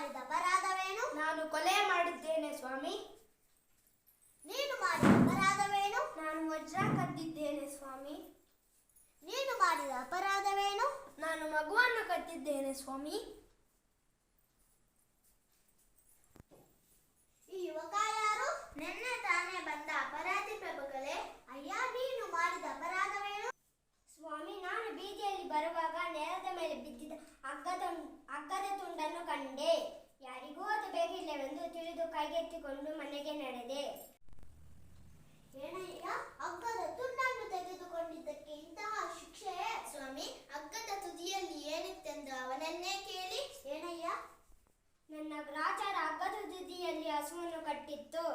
ಮಾಡಿದ ಅಪರಾಧವೇನು? ನಾನು ಕೊಲೆ ಮಾಡಿದ್ದೇನೆ ಸ್ವಾಮಿ. ನೀನು ಮಾಡಿದ ಅಪರಾಧವೇನು? ನಾನು ವಜ್ರ ಕದ್ದಿದ್ದೇನೆ ಸ್ವಾಮಿ. ನೀನು ಮಾಡಿದ ಅಪರಾಧವೇನು? ನಾನು ಮಗುವನ್ನು ಕದ್ದಿದ್ದೇನೆ ಸ್ವಾಮಿ. ಬೀದಿಯಲ್ಲಿ ಬರುವಾಗ ನೆಲದ ಮೇಲೆ ಬಿದ್ದಿದ್ದ ಹಗ್ಗದ ಹಗ್ಗದ ತುಂಡನ್ನು ಕಂಡೆ. ಯಾರಿಗೂ ಅದು ಬೇಕಿಲ್ಲವೆಂದು ತಿಳಿದು ಕೈಗೆತ್ತಿಕೊಂಡು ಮನೆಗೆ ನಡೆದೆ. ಏನಯ್ಯ ಹಗ್ಗದ ತುಂಡನ್ನು ತೆಗೆದುಕೊಂಡಿದ್ದಕ್ಕೆ ಇಂತಹ ಶಿಕ್ಷೆ? ಸ್ವಾಮಿ ಹಗ್ಗದ ತುದಿಯಲ್ಲಿ ಏನಿತ್ತೆಂದು ಅವನನ್ನೇ ಕೇಳಿ. ಏನಯ್ಯ ನನ್ನ ಗ್ರಾಚಾರ ಹಗ್ಗದ ತುದಿಯಲ್ಲಿ ಹಸುವನ್ನು ಕಟ್ಟಿತ್ತು.